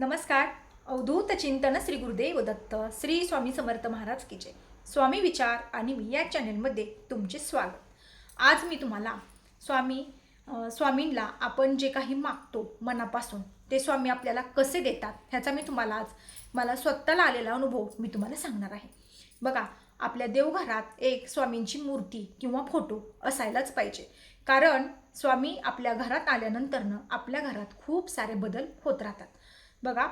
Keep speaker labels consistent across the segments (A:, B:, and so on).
A: नमस्कार. अवधूत चिंतन श्री गुरुदेव दत्त श्री स्वामी समर्थ महाराज की जय. स्वामी विचार आणि मी या चॅनलमध्ये तुमचे स्वागत. आज मी तुम्हाला स्वामी स्वामींना आपण जे काही मागतो मनापासून ते स्वामी आपल्याला कसे देतात ह्याचा मी तुम्हाला आज मला स्वतःला आलेला अनुभव मी तुम्हाला सांगणार आहे. बघा आपल्या देवघरात एक स्वामींची मूर्ती किंवा फोटो असायलाच पाहिजे. कारण स्वामी आपल्या घरात आल्यानंतरनं आपल्या घरात खूप सारे बदल होत राहतात. बघा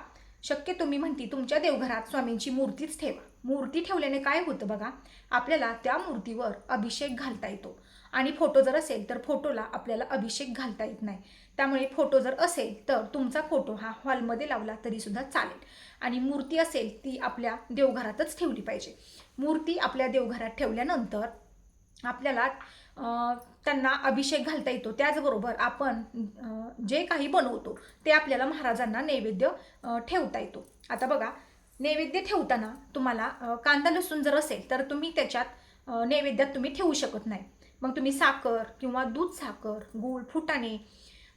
A: शक्य तुम्ही म्हणती तुमच्या देवघरात स्वामींची मूर्तीच ठेवा. मूर्ती ठेवल्याने काय होतं बघा आपल्याला त्या मूर्तीवर अभिषेक घालता येतो. आणि फोटो जर असेल तर फोटोला आपल्याला अभिषेक घालता येत नाही. त्यामुळे फोटो जर असेल तर तुमचा फोटो हा हॉलमध्ये लावला तरीसुद्धा चालेल. आणि मूर्ती असेल ती आपल्या देवघरातच ठेवली पाहिजे. मूर्ती आपल्या देवघरात ठेवल्यानंतर आपल्याला त्यांना अभिषेक घालता येतो. त्याचबरोबर आपण जे काही बनवतो ते आपल्याला महाराजांना नैवेद्य ठेवता येतो. आता बघा नैवेद्य ठेवताना तुम्हाला कांदा लसूण जर असेल तर तुम्ही त्याच्यात नैवेद्यात तुम्ही ठेवू शकत नाही. मग तुम्ही साखर किंवा दूध साखर गूळ फुटाणे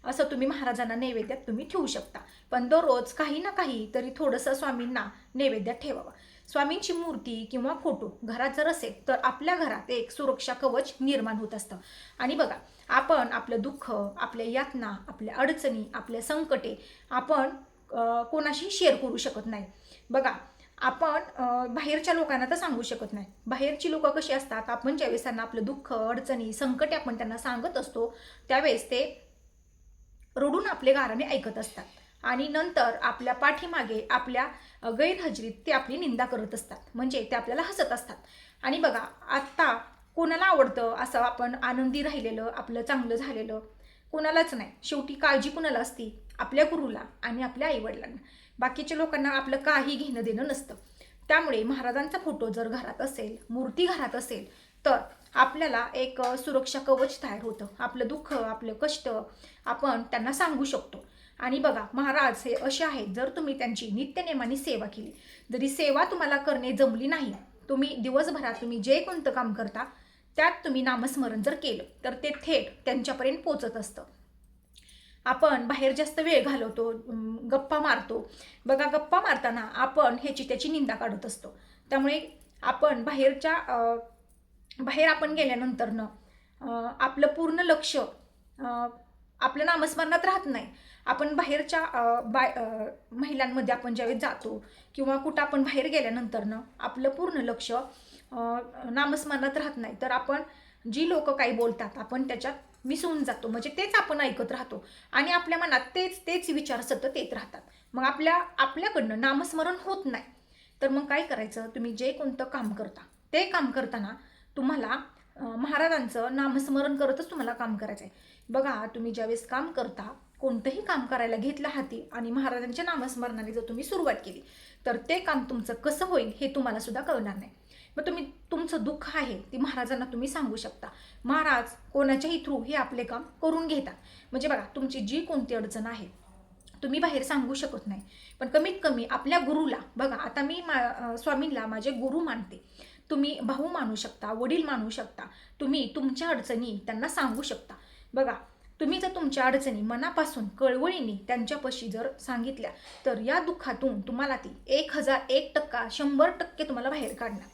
A: असं तुम्ही महाराजांना नैवेद्यात तुम्ही ठेवू शकता. पण दररोज काही ना काही तरी थोडंसं स्वामींना नैवेद्यात ठेवावं. स्वामींची मूर्ती किंवा फोटो घरात जर असेल तर आपल्या घरात एक सुरक्षा कवच निर्माण होत असतं. आणि बघा आपण आपलं दुःख आपल्या यातना आपल्या अडचणी आपल्या संकटे आपण कोणाशी शेअर करू शकत नाही. बघा आपण बाहेरच्या लोकांना तर सांगू शकत नाही. बाहेरची लोकं कशी असतात? आपण ज्यावेळेस त्यांना आपलं दुःख अडचणी संकटे आपण त्यांना सांगत असतो त्यावेळेस ते रडून आपले गाराने ऐकत असतात. आणि नंतर आपल्या पाठीमागे आपल्या गैरहजेरीत ते आपली निंदा करत असतात. म्हणजे ते आपल्याला हसत असतात. आणि बघा आत्ता कोणाला आवडतं असं आपण आनंदी राहिलेलं आपलं चांगलं झालेलं? कोणालाच नाही. शेवटी काळजी कुणाला असती? आपल्या गुरुला आणि आपल्या आईवडिलांना. बाकीच्या लोकांना आपलं काही घेणं देणं नसतं. त्यामुळे महाराजांचा फोटो जर घरात असेल मूर्ती घरात असेल तर आपल्याला एक सुरक्षा कवच तयार होतं. आपलं दुःख आपलं कष्ट आपण त्यांना सांगू शकतो. आणि बघा महाराज हे असे आहेत जर तुम्ही त्यांची नित्यनेमाने सेवा केली जरी सेवा तुम्हाला करणे जमली नाही तुम्ही दिवसभरात तुम्ही जे कोणतं काम करता त्यात तुम्ही नामस्मरण जर केलं तर ते थेट त्यांच्यापर्यंत पोचत असतं. आपण बाहेर जास्त वेळ घालवतो गप्पा मारतो. बघा गप्पा मारताना आपण ह्याची त्याची निंदा काढत असतो. त्यामुळे आपण बाहेरच्या बाहेर आपण गेल्यानंतरनं आपलं पूर्ण लक्ष आपलं आपल्या नामस्मरणात राहत नाही. आपण बाहेरच्या बाय महिलांमध्ये आपण ज्यावेळेस जातो किंवा कुठं आपण बाहेर गेल्यानंतरनं आपलं पूर्ण लक्ष नामस्मरणात राहत नाही. तर आपण जी लोक काही बोलतात आपण त्याच्यात मिसळून जातो. म्हणजे तेच आपण ऐकत राहतो. आणि आपल्या मनात तेच तेच विचार सतत येत राहतात. मग आपल्या आपल्याकडनं नामस्मरण होत नाही. तर मग काय करायचं? तुम्ही जे कोणतं काम करता ते काम करताना तुम्हाला महाराजांचं नामस्मरण करतच तुम्हाला काम करायचं आहे बघा तुम्ही ज्यावेळेस काम करता कोणतंही काम करायला घेतलं हाती आणि महाराजांच्या नामस्मरणाने जर तुम्ही सुरुवात केली तर ते काम तुमचं कसं होईल हे तुम्हाला सुद्धा कळणार नाही. मग तुम्ही तुमचं दुःख आहे ते महाराजांना तुम्ही सांगू शकता. महाराज कोणाच्याही थ्रू हे आपले काम करून घेतात. म्हणजे बघा तुमची जी कोणती अडचण आहे तुम्ही बाहेर सांगू शकत नाही. पण कमीत कमी आपल्या गुरुला बघा आता मी मा स्वामींला स्वामींना माझे गुरु मानते. तुम्ही भाऊ मानू शकता वडील मानू शकता. तुम्ही तुमच्या अडचणी त्यांना सांगू शकता. बघा तुम्ही जर तुमच्या अडचणी मनापासून कळवळीने त्यांच्यापाशी जर सांगितल्या तर या दुःखातून तुम्हाला ती एक हजार एक टक्का शंभर टक्के तुम्हाला बाहेर काढणार.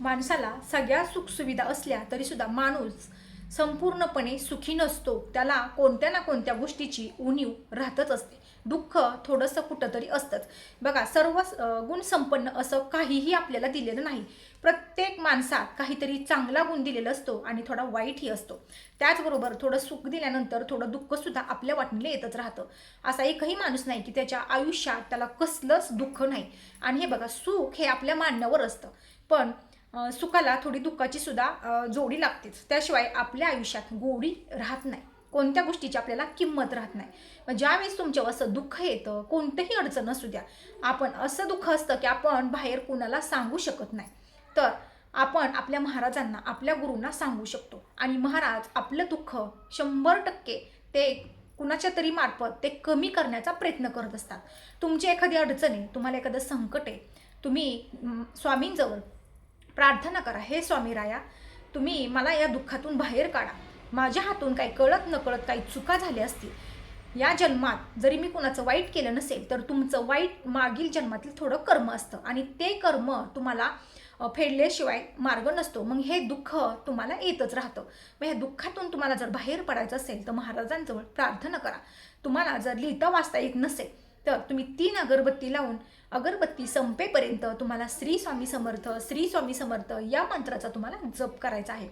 A: माणसाला सगळ्या सुखसुविधा असल्या तरीसुद्धा माणूस संपूर्णपणे सुखी नसतो. त्याला कोणत्या ना कोणत्या गोष्टीची उणीव राहतच असते. दुःख थोडंसं कुठंतरी असतंच. बघा सर्व गुण गुणसंपन्न असं काहीही आपल्याला दिलेलं नाही. प्रत्येक माणसात काहीतरी चांगला गुण दिलेला असतो आणि थोडा वाईटही असतो. त्याचबरोबर थोडं सुख दिल्यानंतर थोडं दुःखसुद्धा आपल्या वाटणीला येतच राहतं. असा एकही माणूस नाही की त्याच्या आयुष्यात त्याला कसलंच दुःख नाही. आणि हे बघा सुख हे आपल्या मानण्यावर असतं. पण सुखाला थोडी दुःखाची सुद्धा जोडी लागतेच. त्याशिवाय आपल्या आयुष्यात गोडी राहत नाही. कोणत्या गोष्टीची आपल्याला किंमत राहत नाही. मग ज्यावेळेस तुमच्यावर असं दुःख येतं कोणतंही अडचण असू द्या आपण असं दुःख असतं की आपण बाहेर कुणाला सांगू शकत नाही. तर आपण आपल्या महाराजांना आपल्या गुरूंना सांगू शकतो. आणि महाराज आपलं दुःख शंभर टक्के ते कुणाच्या तरी मार्फत ते कमी करण्याचा प्रयत्न करत असतात. तुमची एखादी अडचण आहे तुम्हाला एखादं संकट आहे तुम्ही स्वामींजवळ प्रार्थना करा हे स्वामी राया तुम्ही मला या दुःखातून बाहेर काढा. माझ्या हातून काही कळत नकळत काही चुका झाल्या असतील. या जन्मात जरी मी कुणाचं वाईट केलं नसेल तर तुमचं वाईट मागील जन्मातील थोडं कर्म असतं. आणि ते कर्म तुम्हाला फेडल्याशिवाय मार्ग नसतो. मग हे दुःख तुम्हाला येतच राहतं. मग ह्या दुःखातून तुम्हाला जर बाहेर पडायचं असेल तर महाराजांजवळ प्रार्थना करा. तुम्हाला जर लिहिता वाचता येत नसेल तर तुम्ही तीन अगरबत्ती लावून अगरबत्ती संपेपर्यंत तुम्हाला श्री स्वामी समर्थ श्री स्वामी समर्थ या मंत्राचा तुम्हाला जप करायचा आहे.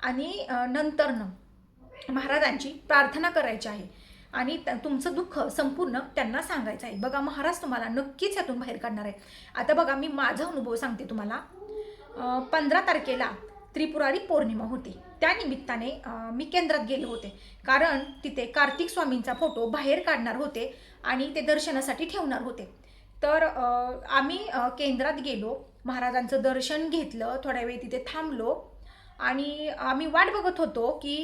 A: आणि नंतरनं महाराजांची प्रार्थना करायची आहे. आणि तुमचं दुःख संपूर्ण त्यांना सांगायचं आहे. बघा महाराज तुम्हाला नक्कीच यातून बाहेर काढणार आहे आता बघा मी माझा अनुभव सांगते तुम्हाला. पंधरा तारखेला त्रिपुरारी पौर्णिमा होती. त्या निमित्ताने मी केंद्रात गेले होते. कारण तिथे कार्तिक स्वामींचा फोटो बाहेर काढणार होते आणि ते दर्शनासाठी ठेवणार होते. तर आम्ही केंद्रात गेलो. महाराजांचं दर्शन घेतलं. थोड्या वेळ तिथे थांबलो. आणि आम्ही वाट बघत होतो की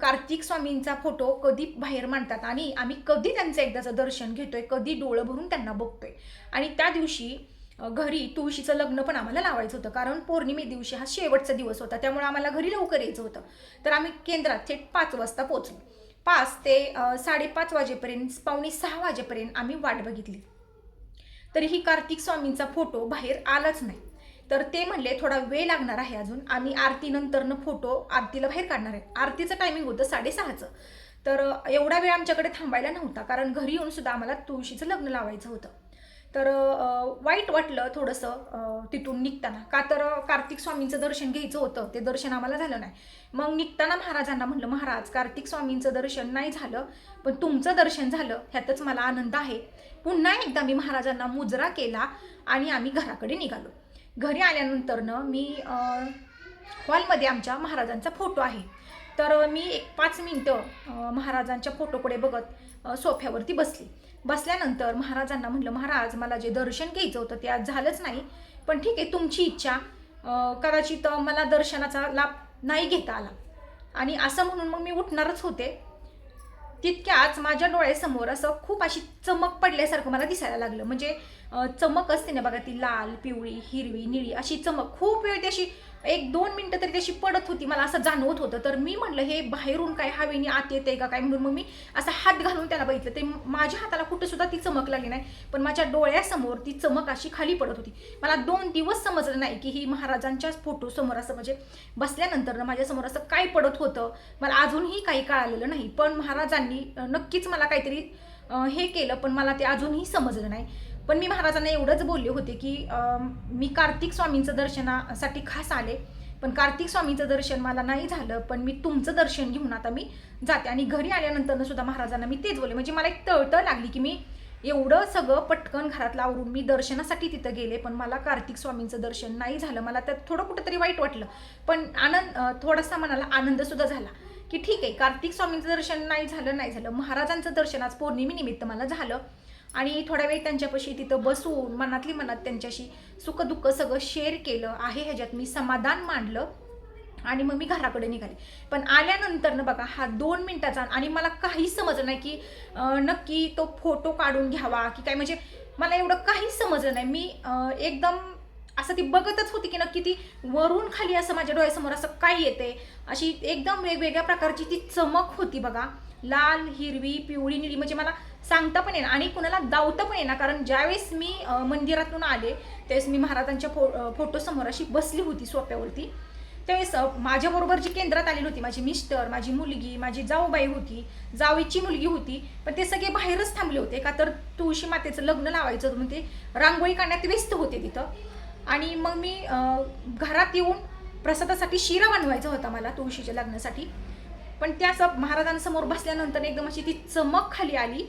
A: कार्तिक स्वामींचा फोटो कधी बाहेर मांडतात आणि आम्ही कधी त्यांचं एकदाचं दर्शन घेतोय कधी डोळं भरून त्यांना बघतोय. आणि त्या दिवशी घरी तुळशीचं लग्न पण आम्हाला लावायचं होतं कारण पौर्णिमे दिवशी हा शेवटचा दिवस होता त्यामुळे आम्हाला घरी लवकर यायचं होतं. तर आम्ही केंद्रात थेट पाच वाजता पोचलो पाच ते साडेपाच वाजेपर्यंत पावणे सहा वाजेपर्यंत आम्ही वाट बघितली. तरीही कार्तिक स्वामींचा फोटो बाहेर आलाच नाही. तर ते म्हणले थोडा वेळ लागणार आहे अजून. आम्ही आरतीनंतरनं फोटो आरतीला बाहेर काढणार आहे. आरतीचं टायमिंग होतं साडेसहाचं. तर एवढा वेळ आमच्याकडे थांबायला नव्हता कारण घरी येऊन सुद्धा आम्हाला तुळशीचं लग्न लावायचं होतं. तर वाईट वाटलं थोडंसं तिथून निघताना. का तर कार्तिक स्वामींचं दर्शन घ्यायचं होतं ते दर्शन आम्हाला झालं नाही. मग निघताना महाराजांना म्हटलं महाराज कार्तिक स्वामींचं दर्शन नाही झालं पण तुमचं दर्शन झालं ह्यातच मला आनंद आहे. पुन्हा एकदा मी महाराजांना मुजरा केला आणि आम्ही घराकडे निघालो. घरी आल्यानंतरनं मी हॉलमध्ये आमच्या महाराजांचा फोटो आहे. तर मी एक पाच मिनटं महाराजांच्या फोटोकडे बघत सोफ्यावरती बसली. बसल्यानंतर महाराजांना म्हटलं महाराज मला जे दर्शन घ्यायचं होतं ते आज झालंच नाही. पण ठीक आहे तुमची इच्छा कदाचित मला दर्शनाचा लाभ नाही घेता आला. आणि असं म्हणून मग मी उठणारच होते. तितक्याच माझ्या डोळ्यासमोर असं खूप अशी चमक पडल्यासारखं मला दिसायला लागलं. म्हणजे चमक असते ना बघा ती लाल पिवळी हिरवी निळी अशी चमक. खूप वेळ ती अशी एक दोन मिनटं तरी तशी पडत होती मला असं जाणवत होतं. तर मी म्हणलं हे बाहेरून काय हवेने आत येते का? काय म्हणून मग मी असा हात घालून त्याला बघितलं. ते माझ्या हाताला कुठं सुद्धा ती चमक लागली नाही पण माझ्या डोळ्यासमोर ती चमक अशी खाली पडत होती. मला दोन दिवस समजलं नाही की ही महाराजांच्याच फोटो समोर असं म्हणजे बसल्यानंतर माझ्यासमोर असं काय पडत होतं. मला अजूनही काही कळालेलं नाही पण महाराजांनी नक्कीच मला काहीतरी हे केलं पण मला ते अजूनही समजलं नाही. पण मी महाराजांना एवढंच बोलले होते की मी कार्तिक स्वामींचं दर्शनासाठी खास आले पण कार्तिक स्वामींचं दर्शन मला नाही झालं पण मी तुमचं दर्शन घेऊन आता मी जाते. आणि घरी आल्यानंतर सुद्धा महाराजांना मी तेच बोलले. म्हणजे मला एक तळतळ लागली की मी एवढं सगळं पटकन घरातला आवरून मी दर्शनासाठी तिथं गेले पण मला कार्तिक स्वामींचं दर्शन नाही झालं. मला त्यात थोडं कुठंतरी वाईट वाटलं. पण आनंद थोडासा मनाला आनंदसुद्धा झाला. की ठीक आहे कार्तिक स्वामींचं दर्शन नाही झालं नाही झालं. महाराजांचं दर्शन आज पौर्णिमेनिमित्त मला झालं. आणि थोड्या वेळ त्यांच्यापाशी तिथं बसून मनातली मनात त्यांच्याशी सुखदुःख सगळं शेअर केलं. आहे ह्याच्यात मी समाधान मांडलं आणि मग मी घराकडे निघाले. पण आल्यानंतर ना बघा हा दोन मिनिटाचा आणि मला काहीच समजलं नाही की नक्की तो फोटो काढून घ्यावा की काय. म्हणजे मला एवढं काहीच समजलं नाही. मी एकदम असं ती बघतच होती की नक्की ती वरून खाली असं माझ्या डोळ्यासमोर असं काय येते अशी एकदम वेगवेगळ्या प्रकारची ती चमक होती बघा. लाल हिरवी पिवळी निळी म्हणजे मला सांगता पण येणार आणि कुणाला दावता पण येणार कारण ज्यावेळेस मी मंदिरातून आले त्यावेळेस मी महाराजांच्या फो फोटोसमोर अशी बसली होती सोप्यावरती. त्यावेळेस माझ्याबरोबर जी केंद्रात आलेली होती माझी मिस्टर माझी मुलगी माझी जाऊबाई होती जावीची मुलगी होती पण ते सगळे बाहेरच थांबले होते. का तर तुळशी मातेचं लग्न लावायचं होतं म्हणून ते रांगोळी काढण्यात व्यस्त होते तिथं. आणि मग मी घरात येऊन प्रसादासाठी शिरा बनवायचा होता मला तुळशीच्या लग्नासाठी. पण त्या असं महाराजांसमोर बसल्यानंतर एकदम अशी ती चमक खाली आली.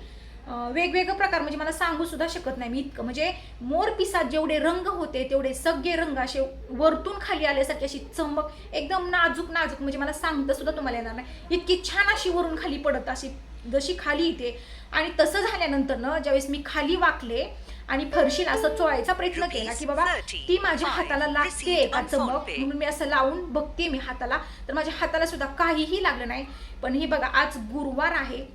A: अं, वेगवेगळे प्रकार म्हणजे मला सांगू सुद्धा शकत नाही मी इतकं. म्हणजे मोर पिसात जेवढे रंग होते तेवढे सगळे रंग असे वरतून खाली आल्यासारखी अशी चमक एकदम नाजूक नाजूक म्हणजे मला सांगता सुद्धा तुम्हाला येणार नाही. इतकी छान अशी वरून खाली पडत अशी जशी खाली येते. आणि तसं झाल्यानंतर ना ज्यावेळेस मी खाली वाकले आणि फरशीला असं चोळायचा प्रयत्न केला की बाबा ती माझ्या हाताला लागते का चमक म्हणून मी असं लावून बघते मी हाताला. तर माझ्या हाताला सुद्धा काहीही लागलं नाही. पण हे बघा आज गुरुवार आहे.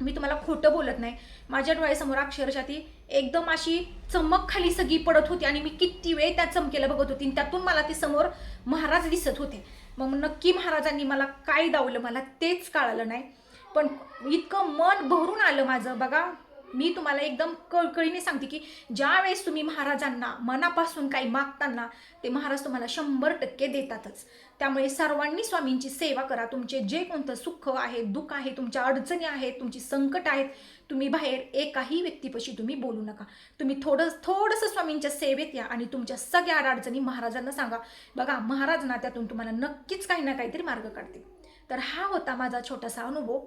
A: मी तुम्हाला खोटं बोलत नाही. माझ्या डोळ्यासमोर अक्षरशः ती एकदम अशी चमक खाली सगळी पडत होती आणि मी किती वेळ त्या चमकेला बघत होती त्यातून मला ते समोर महाराज दिसत होते. मग नक्की महाराजांनी मला काय दावलं मला तेच कळालं नाही. पण इतकं मन भरून आलं माझं बघा. मी तुम्हाला एकदम कळकळीने सांगते की ज्यावेळेस तुम्ही महाराजांना मनापासून काही मागताना ते महाराज तुम्हाला शंभर टक्के देतातच. त्यामुळे सर्वांनी स्वामींची सेवा करा. तुमचे जे कोणतं सुख आहे दुःख आहे तुमच्या अडचणी आहेत तुमची संकट आहेत तुम्ही बाहेर एकाही व्यक्तीपाशी तुम्ही बोलू नका. तुम्ही थोडं थोडंसं स्वामींच्या सेवेत या आणि तुमच्या सगळ्या अडचणी महाराजांना सांगा. बघा महाराज ना त्यातून तुम्हाला नक्कीच काही ना काहीतरी मार्ग काढतील. तर हा होता माझा छोटासा अनुभव.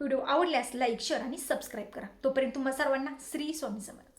A: व्हिडिओ आवडल्यास लाईक शेअर आणि सबस्क्राईब करा. तोपर्यंत तुम्हा सर्वांना श्री स्वामी समर्थ.